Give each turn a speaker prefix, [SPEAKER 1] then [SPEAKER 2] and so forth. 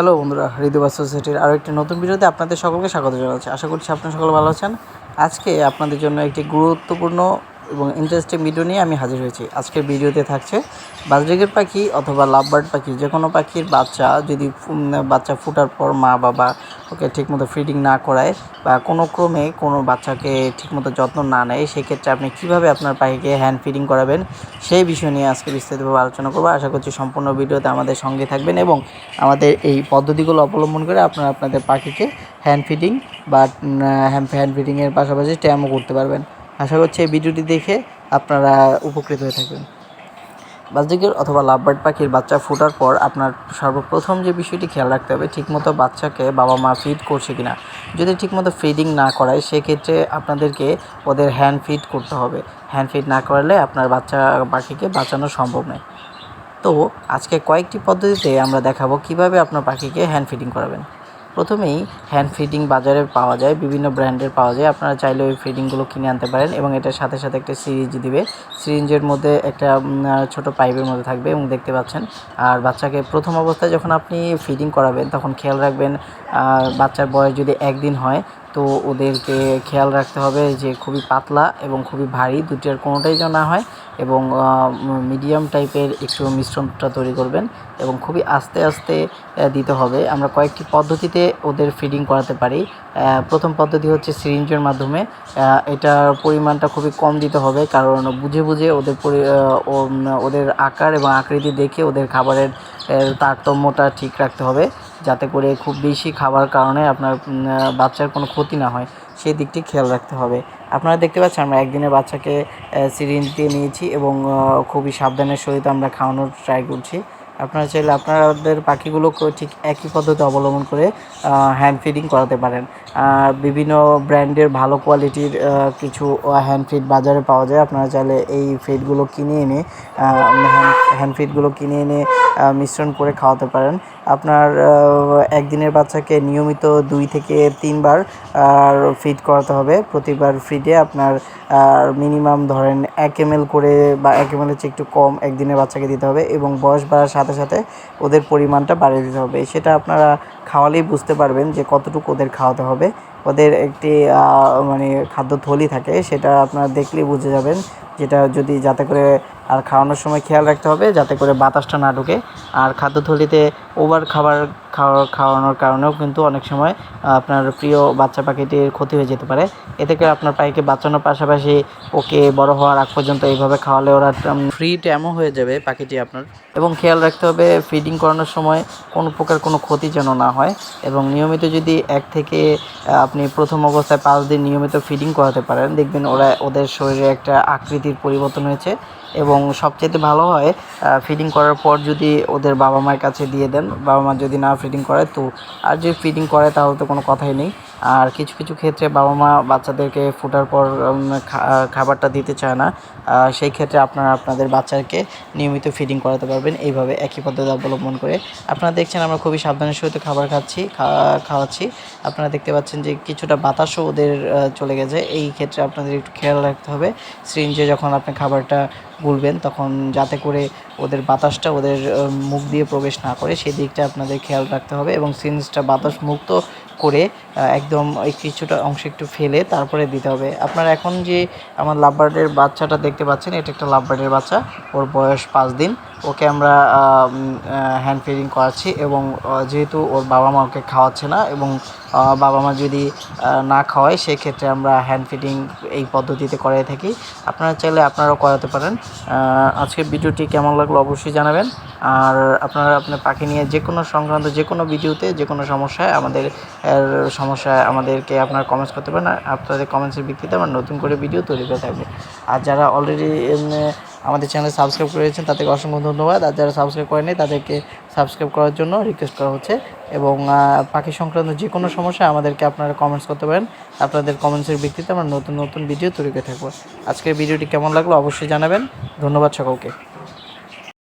[SPEAKER 1] Hello বন্ধুরা, হৃদয় সোসাইটির আরও একটি নতুন ভিডিওতে আপনাদের সকলকে স্বাগত জানাচ্ছি। আশা করছি আপনারা সকলে ভালো আছেন। আজকে আপনাদের জন্য একটি গুরুত্বপূর্ণ এবং ইন্টারেস্টিং ভিডিও নিয়ে আমি হাজির হয়েছি। আজকের ভিডিওতে থাকছে বাজরিগের পাখি অথবা লাভবার্ড পাখি, যে কোনো পাখির বাচ্চা যদি বাচ্চা ফোটার পর মা বাবা ওকে ঠিকমতো ফিডিং না করায় বা কোনো ক্রমে কোনো বাচ্চাকে ঠিকমতো যত্ন না নেয়, সেক্ষেত্রে আপনি কীভাবে আপনার পাখিকে হ্যান্ড ফিডিং করাবেন সেই বিষয় নিয়ে আজকে বিস্তারিতভাবে আলোচনা করব। আশা করছি সম্পূর্ণ ভিডিওতে আমাদের সঙ্গে থাকবেন এবং আমাদের এই পদ্ধতিগুলো অবলম্বন করে আপনারা আপনাদের পাখিকে হ্যান্ড ফিডিং বা হ্যান্ড ফিডিংয়ের পাশাপাশি ট্যামও করতে পারবেন। আশা করছি এই ভিডিওটি দেখে আপনারা উপকৃত হয়ে থাকবেন। বাজরিকের অথবা লাভবার্ড পাখির বাচ্চা ফোটার পর আপনার সর্বপ্রথম যে বিষয়টি খেয়াল রাখতে হবে, ঠিকমতো বাচ্চাকে বাবা মা ফিড করছে কিনা। যদি ঠিকমতো ফিডিং না করায়, সেক্ষেত্রে আপনাদেরকে ওদের হ্যান্ড ফিড করতে হবে। হ্যান্ড ফিড না করালে আপনার বাচ্চা, পাখিকে বাঁচানো সম্ভব নয়। তো আজকে কয়েকটি পদ্ধতিতে আমরা দেখাবো কীভাবে আপনার পাখিকে হ্যান্ড ফিডিং করাবেন। প্রথমেই হ্যান্ড ফিডিং বাজারে পাওয়া যায়, বিভিন্ন ব্র্যান্ডের পাওয়া যায়। আপনারা চাইলে ওই ফিডিংগুলো কিনে আনতে পারেন এবং এটার সাথে সাথে একটা সিরিঞ্জ দিবে। সিরিঞ্জের মধ্যে একটা ছোট পাইপের মধ্যে থাকবে এবং দেখতে পাচ্ছেন। আর বাচ্চাকে প্রথম অবস্থায় যখন আপনি ফিডিং করাবেন, তখন খেয়াল রাখবেন বাচ্চার বয়স যদি একদিন হয় তো ওদেরকে খেয়াল রাখতে হবে যে খুবই পাতলা এবং খুবই ভারী দুটির কোনোটাই যেন না হয় এবং মিডিয়াম টাইপের একটু মিশ্রণটা তৈরি করবেন এবং খুবই আস্তে আস্তে দিতে হবে। আমরা কয়েকটি পদ্ধতিতে ওদের ফিডিং করাতে পারি। প্রথম পদ্ধতি হচ্ছে সিরিঞ্জের মাধ্যমে। এটার পরিমাণটা খুবই কম দিতে হবে কারণ বুঝে বুঝে ওদের ওদের আকার এবং আকৃতি দেখে ওদের খাবারের তারতম্যটা ঠিক রাখতে হবে। যাতে করে খুব বেশি খাবার কারণে আপনার বাচ্চার কোনো ক্ষতি না হয়, সেই দিকটি খেয়াল রাখতে হবে। আপনারা দেখতে পাচ্ছেন আমরা একদিনের বাচ্চাকে সিরিঞ্জ দিয়ে নিয়েছি এবং খুবই সাবধানের সহিত আমরা খাওয়ানোর ট্রাই করছি। আপনারা চাইলে আপনাদের পাখিগুলোকে ঠিক একই পদ্ধতি অবলম্বন করে হ্যান্ড ফিডিং করাতে পারেন। আর বিভিন্ন ব্র্যান্ডের ভালো কোয়ালিটির কিছু হ্যান্ড ফিড বাজারে পাওয়া যায়। আপনারা চাইলে এই ফিডগুলো কিনে এনে হ্যান্ড ফিডগুলো কিনে এনে মিশ্রণ করে খাওয়াতে পারেন। আপনার একদিনের বাচ্চাকে নিয়মিত দুই থেকে তিনবার ফিড করাতে হবে। প্রতিবার ফিডে আপনার মিনিমাম ধরেন এক এম করে বা এক এম চেয়ে একটু কম একদিনের বাচ্চাকে দিতে হবে এবং বয়স বাড়ার সাথে সাথে সাথে ওদের পরিমাণটা বাড়িয়ে দিতে হবে। সেটা আপনারা খাওয়ালেই বুঝতে পারবেন যে কতটুকু ওদের খাওয়াতে হবে। ওদের একটি মানে খাদ্য থলি থাকে, সেটা আপনারা দেখলেই বুঝে যাবেন। যেটা যদি যাতে করে আর খাওয়ানোর সময় খেয়াল রাখতে হবে, যাতে করে বাতাসটা না ঢুকে। আর খাদ্যথলিতে ওভার খাবার খাওয়া খাওয়ানোর কারণেও কিন্তু অনেক সময় আপনার প্রিয় বাচ্চা পাখিটির ক্ষতি হয়ে যেতে পারে। এ থেকে আপনার পাখিকে বাঁচানোর পাশাপাশি ওকে বড় হওয়ার আগ পর্যন্ত এইভাবে খাওয়ালে ওরা ফ্রি ট্যামও হয়ে যাবে পাখিটি আপনার। এবং খেয়াল রাখতে হবে ফিডিং করানোর সময় কোনো প্রকার কোনো ক্ষতি যেন না হয়। এবং নিয়মিত যদি এক থেকে আপনি প্রথম অবস্থায় পাঁচ দিন নিয়মিত ফিডিং করাতে পারেন, দেখবেন ওরা, ওদের শরীরে একটা আকৃতির পরিবর্তন হয়েছে। এবং সবচেয়ে ভালো হয় ফিডিং করার পর যদি ওদের বাবা মায়ের কাছে দিয়ে দেন, বাবা মা যদি না ফিডিং করে, তো আর যদি ফিডিং করে তাহলে তো কোনো কথাই নেই। আর কিছু কিছু ক্ষেত্রে বাবা মা বাচ্চাদেরকে ফোটার পর খাবারটা দিতে চায় না। সেই ক্ষেত্রে আপনারা আপনাদের বাচ্চাকে নিয়মিত ফিডিং করাতে পারবেন। এইভাবে একই পদ্ধতি অবলম্বন করে। আপনারা দেখছেন আমরা খুবই সাবধানের সহিত খাবার খাচ্ছি খাওয়াচ্ছি। আপনারা দেখতে পাচ্ছেন যে কিছুটা বাতাসও ওদের চলে গেছে। এই ক্ষেত্রে আপনাদের একটু খেয়াল রাখতে হবে। সিরিঞ্জে যখন আপনি খাবারটা গুলবেন, তখন যাতে করে ওদের বাতাসটা ওদের মুখ দিয়ে প্রবেশ না করে সেই দিকটা আপনাদের খেয়াল রাখতে হবে এবং সিরিঞ্জটা বাতাস মুক্ত করে একদম কিছুটা অংশ একটু ফেলে তারপরে দিতে হবে। আপনার এখন যে আমার লাভবার্ডের বাচ্চাটা দেখতে পাচ্ছেন, এটা একটা লাভবার্ডের বাচ্চা, ওর বয়স পাঁচ দিন। ওকে আমরা হ্যান্ড ফিডিং করাচ্ছি এবং যেহেতু ওর বাবা মা ওকে খাওয়াচ্ছে না এবং বাবা মা যদি না খাওয়ায়, সেক্ষেত্রে আমরা হ্যান্ড ফিডিং এই পদ্ধতিতে করাই থাকি। আপনারা চাইলে আপনারাও করাতে পারেন। আজকের ভিডিওটি কেমন লাগল অবশ্যই জানাবেন। আর আপনারা আপনার পাখি নিয়ে যে কোনো সংক্রান্ত যে কোনো ভিডিওতে যে কোনো সমস্যায় আমাদের এর সমস্যায় আমাদেরকে আপনার কমেন্টস করতে পারেন আপনাদের কমেন্টসের ভিত্তিতে আমরা নতুন করে ভিডিও তৈরি করে থাকবে। আর যারা অলরেডি আমাদের চ্যানেল সাবস্ক্রাইব করেছেন, তাদেরকে অসংখ্য ধন্যবাদ। আর যারা সাবস্ক্রাইব করেনি তাদেরকে সাবস্ক্রাইব করার জন্য রিকোয়েস্ট করা হচ্ছে। এবং পাখি সংক্রান্ত যে কোনো সমস্যা আমাদেরকে আপনারা কমেন্টস করতে পারেন। আপনাদের কমেন্টসের ভিত্তিতে আমরা নতুন নতুন ভিডিও তৈরি করে থাকব। আজকের ভিডিওটি কেমন লাগল অবশ্যই জানাবেন। ধন্যবাদ সকলকে।